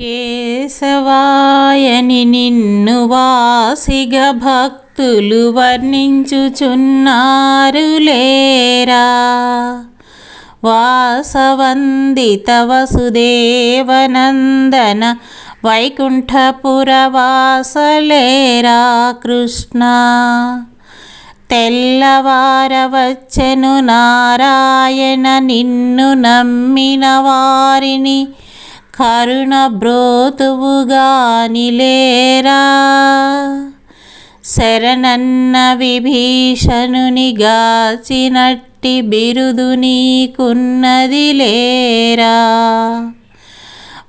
కేశవాయని నిన్ను వాసిగ భక్తులు వర్ణించుచున్నారు లేరా. వాసవందిత వసుదేవనందన వైకుంఠపురవాసలేరా కృష్ణ. తెల్లవారవచ్చెను నారాయణ నిన్ను నమ్మిన వారిని కరుణ బ్రోతువుగానిలేరా శరణన్న విభీషణుని గాచినట్టి బిరుదు నీకున్నది లేరా.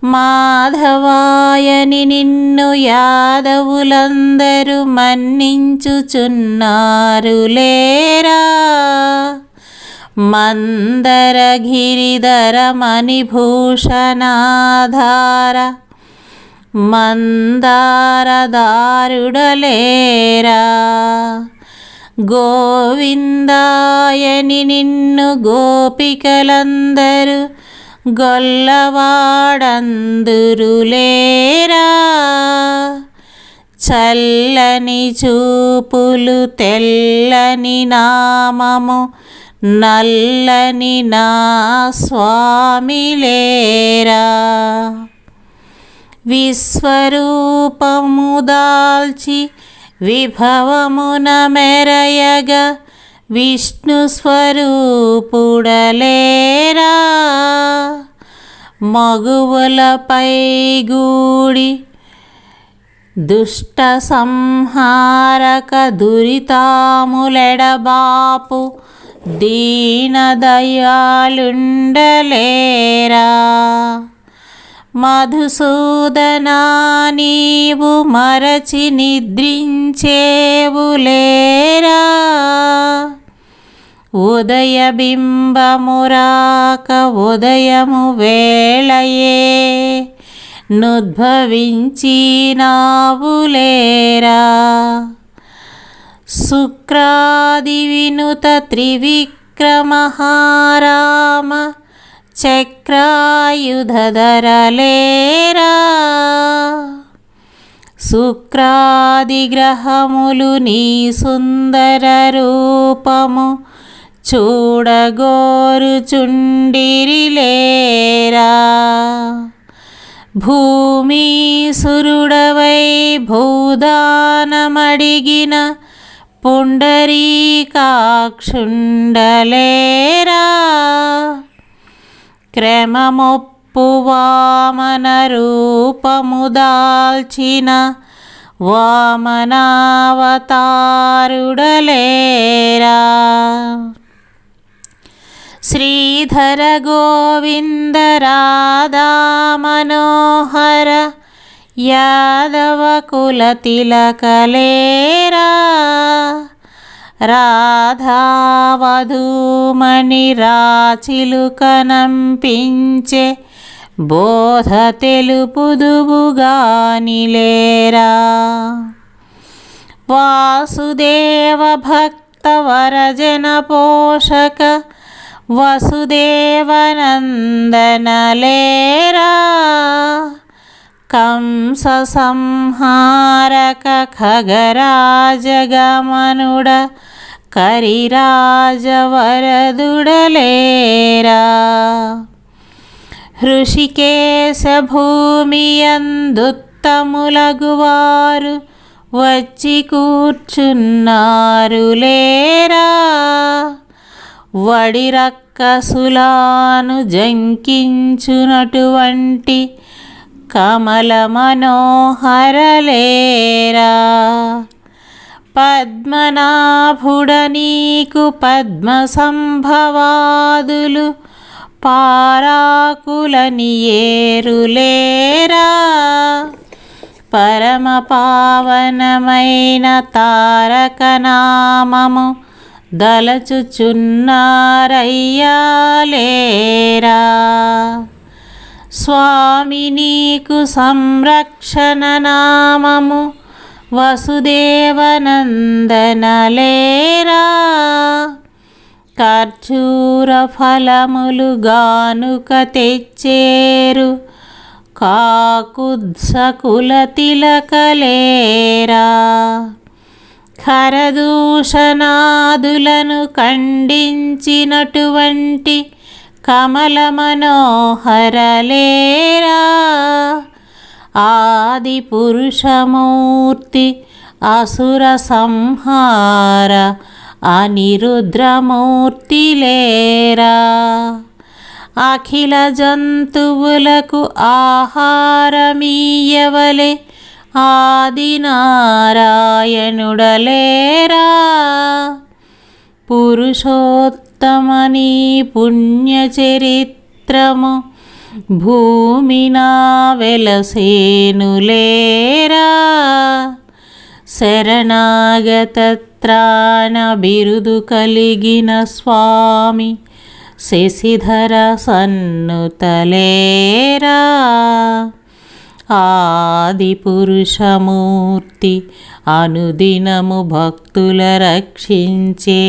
మాధవాయని నిన్ను యాదవులందరూ మన్నించుచున్నారు లేరా. మందర గిరిధర మణిభూషణాధార మందారదారుడలేరా? గోవిందాయని నిన్ను గోపికలందరు గొల్లవాడందురులేరా? చల్లని చూపులు తెల్లని నామము నల్లని నా స్వామిలేరా విశ్వరూపము దాల్చి విభవమున మెరయగా విష్ణు స్వరూపుడలేరా. మగువలపై గూడి దుష్ట సంహారక దురితాములెడబాపు దీనదయాలుండలేరా మధుసూదనా నీవు మరచి నిద్రించేవులేరా ఉదయబింబమురాక ఉదయము వేళయే నుద్భవించినావులేరా శుక్రాదివినుత త్రివిక్రమహారామ చక్రాయుధరలేరా శుక్రాదిగ్రహములు నీ సుందర రూపము చూడగోరుచుండిరిలేరా. భూమి సురుడవై భూదానమడిగిన పుండరీకాక్షుండలేరా? క్రమమొప్పు వామన రూపము వామనావతారుడలేరా? శ్రీధర గోవింద రాధా మనోహర యాదవ కుల తిలకలేరా? రాధావధూమణి రాచిలుకనంపించే బోధ తెలుపుదువుగానిలేరా? వాసుదేవ భక్త వరజన పోషక వసుదేవనందనలేరా కంస సంహారక ఖగరాజగమనుడ కరిరాజవరదుడలేరా? హృషికేశ భూమియందుత్తములగువారు వచ్చి కూర్చున్నారు లేరా? వడిరక్కసులాను జంకించునటువంటి కమల మనోహరలేరా. పద్మనాభుడ నీకు పద్మ సంభవాదులు పారాకులని ఏరులేరా పరమ పావనమైన తారక నామము దలచుచున్నారయ్యాలేరా స్వామి నీకు సంరక్షణ నామము. వసుదేవనందనలేరా? ఖర్జూర ఫలములు గానుక తెచ్చేరు. కాకుత్సకుల తిలకలేరా ఖరదూషణాదులను ఖండించినటువంటి కమల మనోహరలేరా. ఆది పురుషమూర్తి అసుర సంహార అనిరుద్రమూర్తి లేరా అఖిల జంతువులకు ఆహారమీయవలే ఆదినారాయణుడలేరా. పురుషోత్తమని పుణ్యచరిత్రము. భూమినా వెలసేనులేరా. శరణాగతత్రాణ బిరుదు కలిగిన స్వామి శశిధర సన్నుతలేరా. ఆదిపురుషమూర్తి అనుదినము భక్తుల రక్షించే.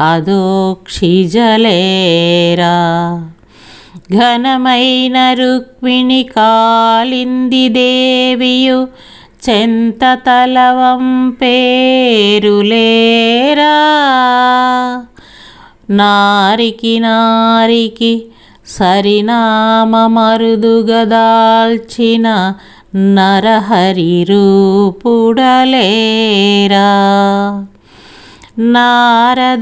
అదోక్షిజలేరా ఘనమైన రుక్మిణి కాలింది దేవియు చెంత తలవం పేరులేరా. నారికి నారికి సరినామరుదుగదాల్చిన నరహరి రూపుడలేరా నారదాదులెల్ల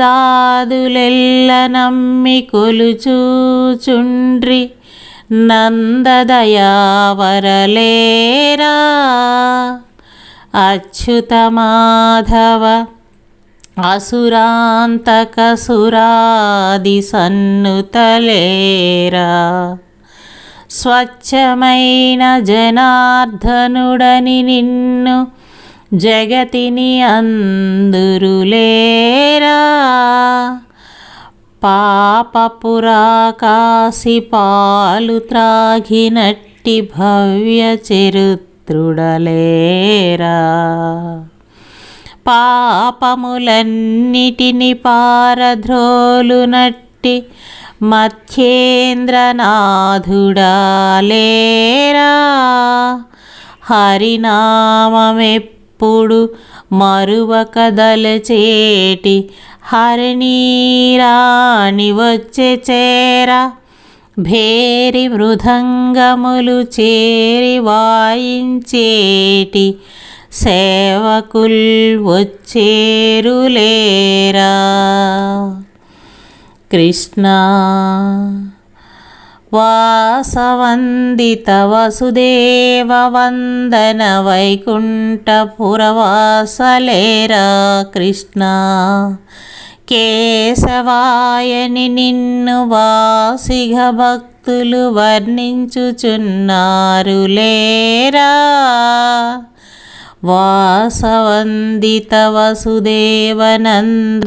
నమ్మి కొలుచూచుండ్రి నందదయావరలేరా? అచ్యుత మాధవ అసురాంతకసురాది సన్నుతలేరా స్వచ్ఛమైన జనార్దనుడని నిన్ను జగతిని అందురులేరా పాపపురాకాశి పాలు త్రాగినట్టి భవ్య చరిత్రుడలేరా. పాపములన్నిటిని పారధ్రోలునట్టి మధ్యేంద్రనాథుడాలేరా హరినామమెప్పుడు మరువక దలచేటి హరిణీరాణి వచ్చే చేరా. భేరి మృదంగములు చేరి వాయించేటి సేవకుల్ వచ్చేరులేరా? కృష్ణ వాసవందిత వసుదేవ వందన వైకుంఠపురవాసలేరా? కృష్ణ కేశవాయని నిన్ను వాసిగ భక్తులు వర్ణించుచున్నారు లేరా वासवन्दितवसुदेवनन्द